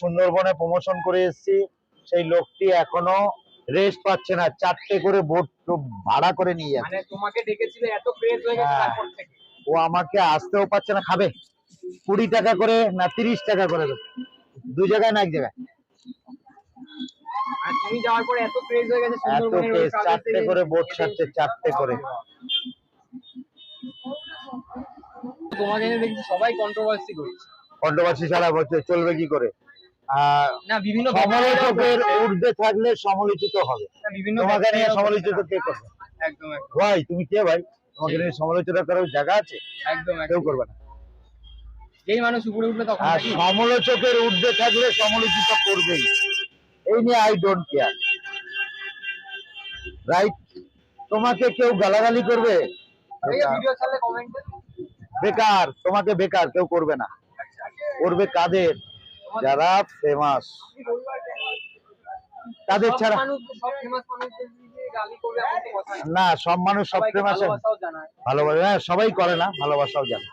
সুন্দরবনে প্রমোশন করে এসেছি। সেই লোকটি এখনও রেস্ট পাচ্ছে না চারটে করে বোট ভাড়া করে নিয়ে যাচ্ছে। মানে তোমাকে ডেকেছিল এত ক্রেজ হয়ে গেছে। তারপর থেকে। ও আমাকে আসতেও পারছে না খাবে। কুড়ি টাকা করে না তিরিশ টাকা করে দু জায়গায় না এক জায়গায়। তুমি যাওয়ার পরে এত ক্রেজ হয়ে গেছে সুন্দরবনের ওই কেস কাগজ চারটে করে বোট ছাড়ছে চারটে করে। তোমাকে এনে দেখছি সবাই কন্ট্রোভার্সি করছে। কন্ট্রোভার্সি ছাড়া চলবে কি করে? না বিভিন্ন সমালোচকের ঊর্ধ্বে থাকলে সমালোচিত হবে। বিভিন্ন তোমাকে নিয়ে সমালোচিত কে করবে? একদম ভাই তুমি কে ভাই? তোমাকে নিয়ে সমালোচনা করার জায়গা আছে? একদম কেউ করবে না। যেই মানুষ উপরে উঠবে তখন সমালোচকের ঊর্ধ্বে থাকলে সমালোচিত করবেই। এই নিয়ে আই ডোন্ট কেয়ার রাইট তোমাকে কেউ গালাগালি করবে? বেকার। তোমাকে বেকার। কেউ করবে না। করবে কাদের? যারা ফেমাস তাদের ছাড়া না সব মানুষ সব ফেমাস ভালোবাসা। হ্যাঁ সবাই করে না ভালোবাসাও জানে।